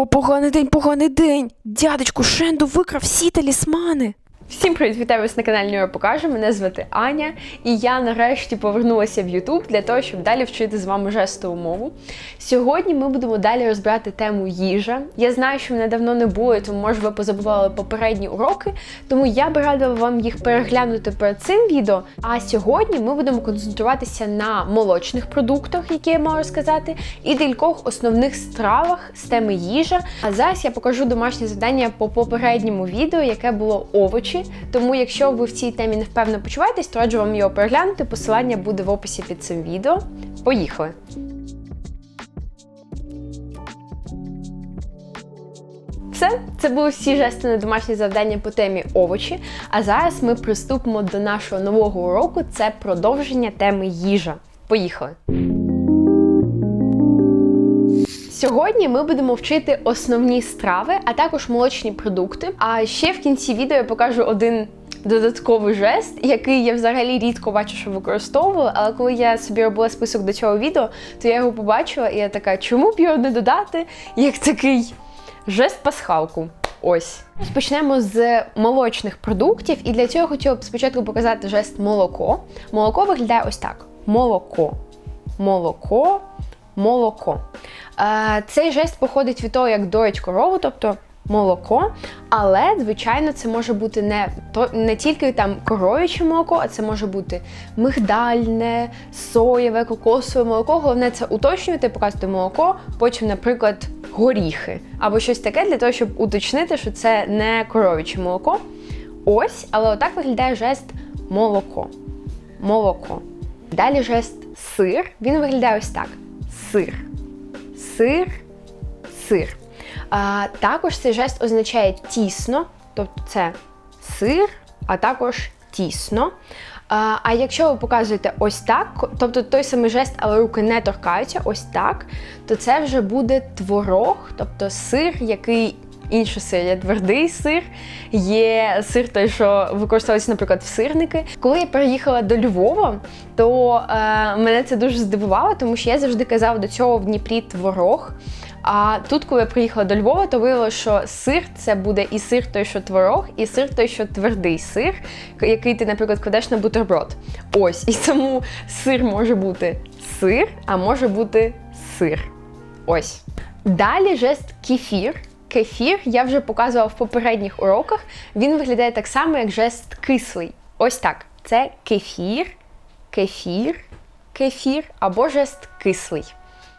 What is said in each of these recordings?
О, поганий день, поганий день. Дядечку Шенду викрав всі талісмани. Всім привіт, вітаю вас на каналі Нюра Покаже. Мене звати Аня, і я нарешті повернулася в YouTube для того, щоб далі вчити з вами жестову мову. Сьогодні ми будемо далі розбирати тему їжа. Я знаю, що мене давно не було, тому може ви позабували попередні уроки, тому я би радила вам їх переглянути перед цим відео. А сьогодні ми будемо концентруватися на молочних продуктах, які я маю розказати, і декількох основних стравах з теми їжа. А зараз я покажу домашнє завдання по попередньому відео, яке було овочі. Тому, якщо ви в цій темі не впевнено почуваєтесь, то раджу вам його переглянути. Посилання буде в описі під цим відео. Поїхали! Все, це були всі жести на домашні завдання по темі овочі. А зараз ми приступимо до нашого нового уроку. Це продовження теми їжа. Поїхали! Сьогодні ми будемо вчити основні страви, а також молочні продукти. А ще в кінці відео я покажу один додатковий жест, який я взагалі рідко бачу, що використовувала. Але коли я собі робила список до цього відео, то я його побачила, і я така, чому б його не додати, як такий жест пасхалку. Ось. Почнемо з молочних продуктів, і для цього хотіла б спочатку показати жест молоко. Молоко виглядає ось так: молоко, молоко, молоко. Е, Цей жест походить від того, як доять корову, тобто молоко. Але, звичайно, це може бути не не тільки там коров'яче молоко, а це може бути мигдальне, соєве, кокосове молоко. Головне це уточнювати, показувати молоко, потім, наприклад, горіхи або щось таке для того, щоб уточнити, що це не коров'яче молоко. Ось, але отак виглядає жест молоко. Молоко. Далі жест сир. Він виглядає ось так: сир сир, сир. А, Також цей жест означає тісно, тобто це сир, а також тісно. А, а якщо ви показуєте ось так, тобто той самий жест, але руки не торкаються, ось так, то це вже буде творог, тобто сир, який інший сир, є твердий сир, є сир той, що використовується, наприклад, в сирники. Коли я переїхала до Львова, то е, мене це дуже здивувало, тому що я завжди казала до цього в Дніпрі творог. А тут, коли я приїхала до Львова, то виявилося, що сир це буде і сир той, що творог, і сир той, що твердий сир, який ти, наприклад, кладеш на бутерброд. Ось, і тому сир може бути сир, а може бути сир. Ось. Далі жест кефір. Кефір я вже показувала в попередніх уроках. Він виглядає так само, як жест кислий. Ось так. Це кефір, кефір, кефір або жест кислий.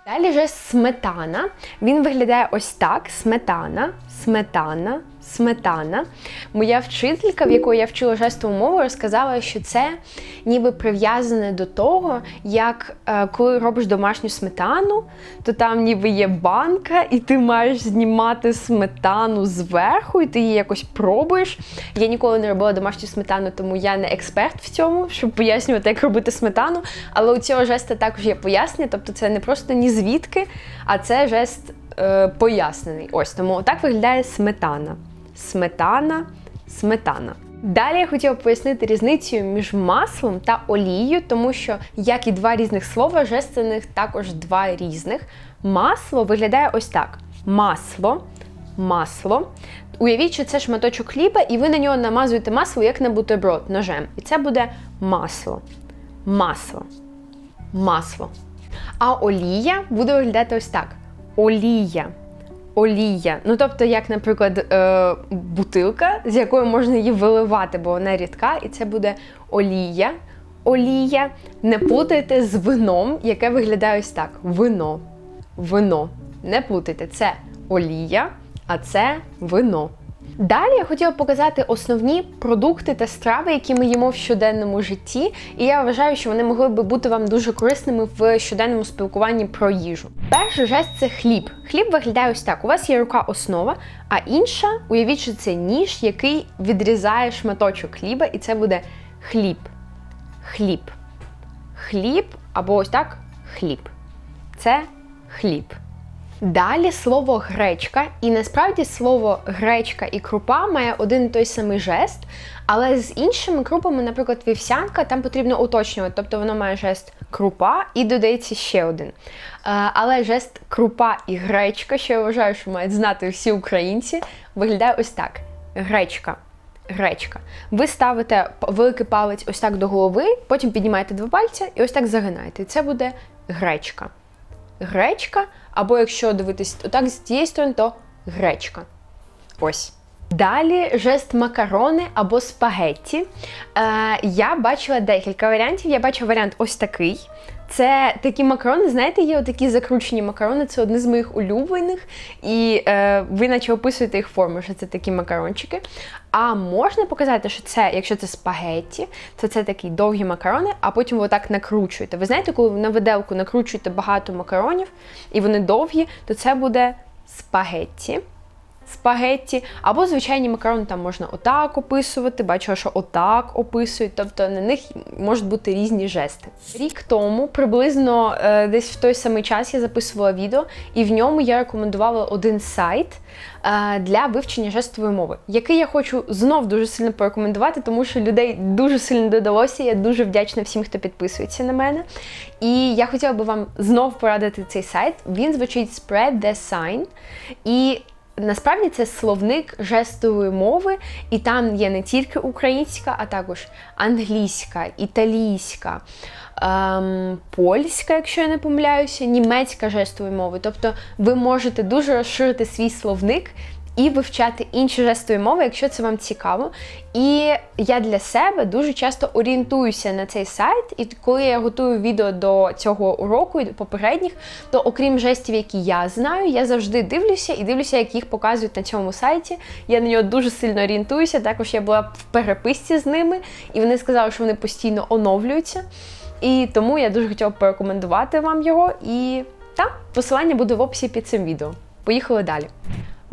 Далі жест сметана. Він виглядає ось так: сметана, сметана, сметана. Моя вчителька, в якої я вчила жестову мову, розказала, що це ніби прив'язане до того, як е, коли робиш домашню сметану, то там ніби є банка, і ти маєш знімати сметану зверху, і ти її якось пробуєш. Я ніколи не робила домашню сметану, тому я не експерт в цьому, щоб пояснювати, як робити сметану. Але у цього жеста також є пояснення, тобто це не просто ні звідки, а це жест е, пояснений. Ось тому отак виглядає сметана. Сметана, сметана. Далі я хотіла пояснити різницю між маслом та олією, тому що, як і два різних слова, жест це них також два різних. Масло виглядає ось так: масло, масло. Уявіть, що це шматочок хліба, і ви на нього намазуєте масло, як на бутерброд ножем. І це буде масло. Масло. Масло. А олія буде виглядати ось так: олія. Олія. Ну, тобто, як, наприклад, е, бутилка, з якою можна її виливати, бо вона рідка, і це буде олія. Олія. Не плутайте з вином, яке виглядає ось так: вино. Вино. Не плутайте, це олія, а це вино. Далі я хотіла показати основні продукти та страви, які ми їмо в щоденному житті, і я вважаю, що вони могли би бути вам дуже корисними в щоденному спілкуванні про їжу. Перший жест це хліб. Хліб виглядає ось так: у вас є рука основа, а інша, уявіть, що це ніж, який відрізає шматочок хліба, і це буде хліб. Хліб. Хліб або ось так хліб. Це хліб. Далі слово гречка, і насправді слово гречка і крупа має один і той самий жест, але з іншими крупами, наприклад, вівсянка, там потрібно уточнювати, тобто воно має жест крупа і додається ще один. Е, Але жест крупа і гречка, що я вважаю, що мають знати всі українці, виглядає ось так: гречка. Гречка. Ви ставите великий палець ось так до голови, потім піднімаєте два пальця і ось так загинаєте. І це буде гречка. Гречка, або якщо дивитись отак з тієї сторони, то гречка. Ось. Далі жест макарони або спагетті. Е, я бачила декілька варіантів. Я бачила варіант ось такий. Це такі макарони, знаєте, є такі закручені макарони, це одне з моїх улюблених. І е, ви наче описуєте їх форму, що це такі макарончики. А можна показати, що це, якщо це спагетті, то це такі довгі макарони, а потім ви отак накручуєте. Ви знаєте, коли на виделку накручуєте багато макаронів, і вони довгі, то це буде спагетті спагетті, або звичайні макарони там можна отак описувати. Бачила, що отак описують, тобто на них можуть бути різні жести. Рік тому, приблизно е, десь в той самий час, я записувала відео, і в ньому я рекомендувала один сайт е, для вивчення жестової мови, який я хочу знов дуже сильно порекомендувати, тому що людей дуже сильно додалося. Я дуже вдячна всім, хто підписується на мене. І я хотіла би вам знов порадити цей сайт. Він звучить Spread the Sign. І Насправді це словник жестової мови, і там є не тільки українська, а також англійська, італійська, ем, польська, якщо я не помиляюся, німецька жестової мови. Тобто ви можете дуже розширити свій словник і вивчати інші жестові мови, якщо це вам цікаво. І я для себе дуже часто орієнтуюся на цей сайт, і коли я готую відео до цього уроку і до попередніх, то окрім жестів, які я знаю, я завжди дивлюся і дивлюся, як їх показують на цьому сайті. Я на нього дуже сильно орієнтуюся. Також я була в переписці з ними, і вони сказали, що вони постійно оновлюються. І тому я дуже хотіла порекомендувати вам його. І так, посилання буде в описі під цим відео. Поїхали далі.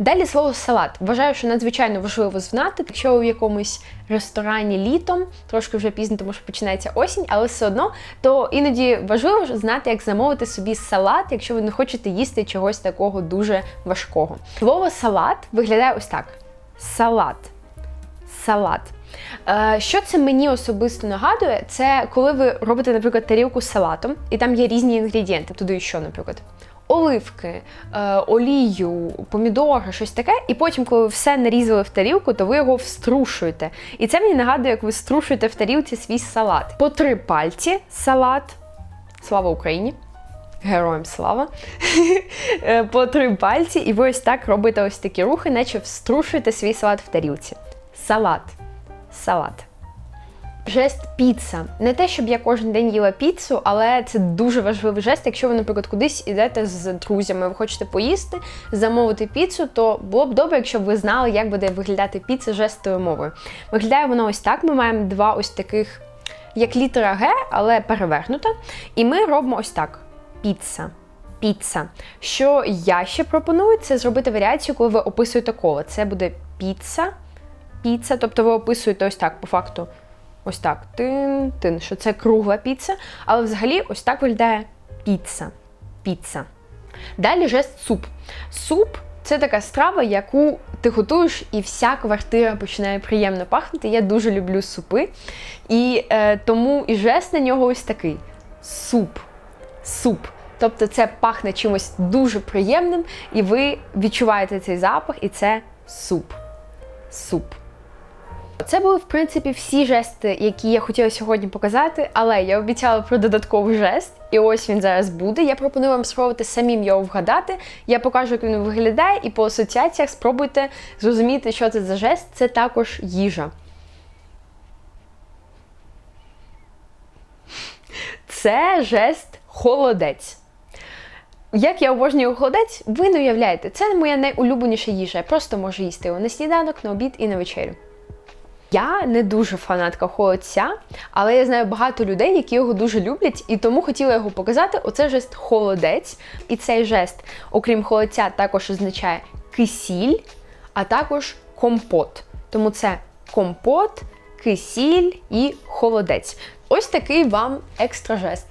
Далі слово салат. Вважаю, що надзвичайно важливо знати, якщо ви в якомусь ресторані літом, трошки вже пізно, тому що починається осінь, але все одно, то іноді важливо знати, як замовити собі салат, якщо ви не хочете їсти чогось такого дуже важкого. Слово салат виглядає ось так: салат. Салат. Е, Що це мені особисто нагадує? Це коли ви робите, наприклад, тарілку з салатом, і там є різні інгредієнти. Туди що, наприклад, оливки, е, олію, помідори, щось таке. І потім, коли ви все нарізали в тарілку, то ви його вструшуєте. І це мені нагадує, як ви струшуєте в тарілці свій салат. По три пальці салат. Слава Україні! Героям слава! Е, По три пальці, і ви ось так робите ось такі рухи, наче вструшуєте свій салат в тарілці. Салат. Салат. Жест піца. Не те, щоб я кожен день їла піцу, але це дуже важливий жест. Якщо ви, наприклад, кудись ідете з друзями, ви хочете поїсти, замовити піцу, то було б добре, якщо б ви знали, як буде виглядати піца жестовою мовою. Виглядає воно ось так. Ми маємо два ось таких, як літера Г, але перевернута. І ми робимо ось так: піца. Піца. Що я ще пропоную, це зробити варіацію, коли ви описуєте коло. Це буде піца, піца, тобто ви описуєте ось так, по факту. Ось так. Тин, тин, що це кругла піца, але взагалі ось так виглядає піца. Піца. Далі жест суп. Суп це така страва, яку ти готуєш, і вся квартира починає приємно пахнути. Я дуже люблю супи. І е, тому і жест на нього ось такий: суп. Суп. Тобто це пахне чимось дуже приємним, і ви відчуваєте цей запах, і це суп. Суп. Це були, в принципі, всі жести, які я хотіла сьогодні показати, але я обіцяла про додатковий жест, і ось він зараз буде. Я пропоную вам спробувати самим його вгадати. Я покажу, як він виглядає, і по асоціаціях спробуйте зрозуміти, що це за жест. Це також їжа. Це жест холодець. Як я обожнюю холодець, ви не уявляєте, це моя найулюбленіша їжа. Я просто можу їсти його на сніданок, на обід і на вечерю. Я не дуже фанатка холодця, але я знаю багато людей, які його дуже люблять, і тому хотіла його показати. Оце жест холодець. І цей жест, окрім холодця, також означає кисіль, а також компот. Тому це компот, кисіль і холодець. Ось такий вам екстра жест.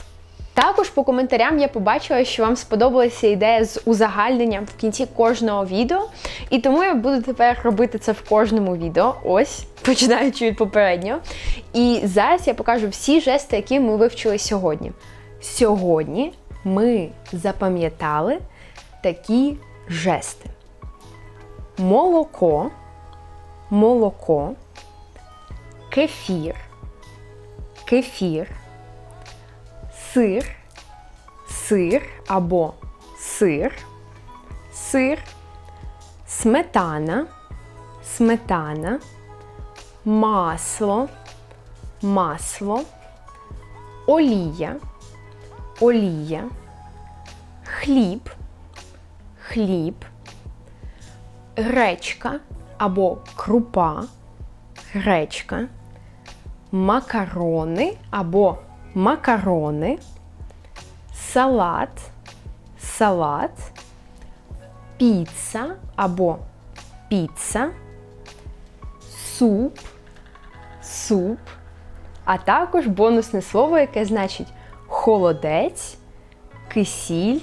Також по коментарям я побачила, що вам сподобалася ідея з узагальненням в кінці кожного відео, і тому я буду тепер робити це в кожному відео. Ось, починаючи від попереднього. І зараз я покажу всі жести, які ми вивчили сьогодні. Сьогодні ми запам'ятали такі жести: молоко, молоко, кефір, кефір, сир, сир або сир, сир, сметана, сметана, масло, масло, олія, олія, хліб, хліб, гречка або крупа, гречка, макарони або макарони, салат, салат, піца або піца, суп, суп, а також бонусне слово, яке значить холодець, кисіль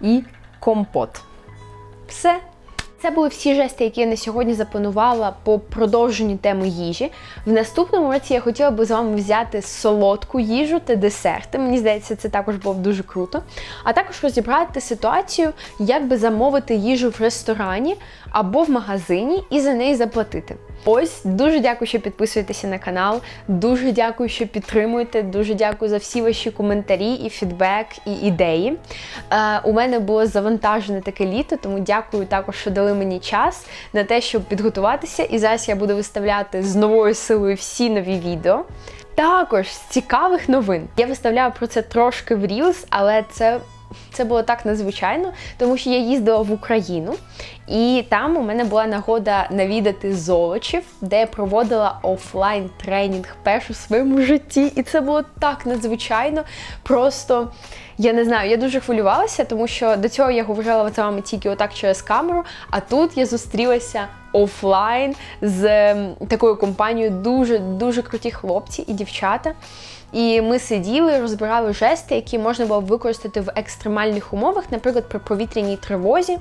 і компот. Все. Це були всі жести, які я на сьогодні запланувала по продовженню теми їжі. В наступному році я хотіла би з вами взяти солодку їжу та десерти. Мені здається, це також було б дуже круто. А також розібрати ситуацію, як би замовити їжу в ресторані або в магазині і за неї заплатити. Ось дуже дякую, що підписуєтеся на канал. Дуже дякую, що підтримуєте. Дуже дякую за всі ваші коментарі і фідбек і ідеї. Е, у мене було завантажене таке літо, тому дякую також, що дали мені час на те, щоб підготуватися. І зараз я буду виставляти з новою силою всі нові відео. Також з цікавих новин. Я виставляю про це трошки в Reels, але це. Це було так надзвичайно, тому що я їздила в Україну, і там у мене була нагода навідати золочів, де я проводила офлайн тренінг перш у своєму житті. І це було так надзвичайно. Просто я не знаю, я дуже хвилювалася, тому що до цього я говорила з вами тільки отак через камеру. А тут я зустрілася офлайн з ем, такою компанією дуже дуже круті хлопці і дівчата. І ми сиділи, розбирали жести, які можна було використати в екстремальних умовах, наприклад, при повітряній тривозі.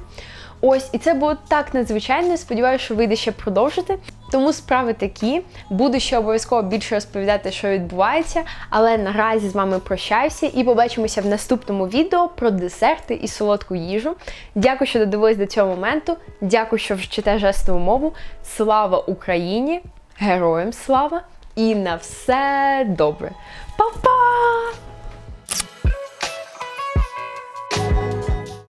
Ось, і це було так надзвичайно. Сподіваюся, що вийде ще продовжити. Тому справи такі. Буду ще обов'язково більше розповідати, що відбувається. Але наразі з вами прощаюся і побачимося в наступному відео про десерти і солодку їжу. Дякую, що додивились до цього моменту. Дякую, що вчите жестову мову. Слава Україні! Героям слава! І на все добре! Па-па!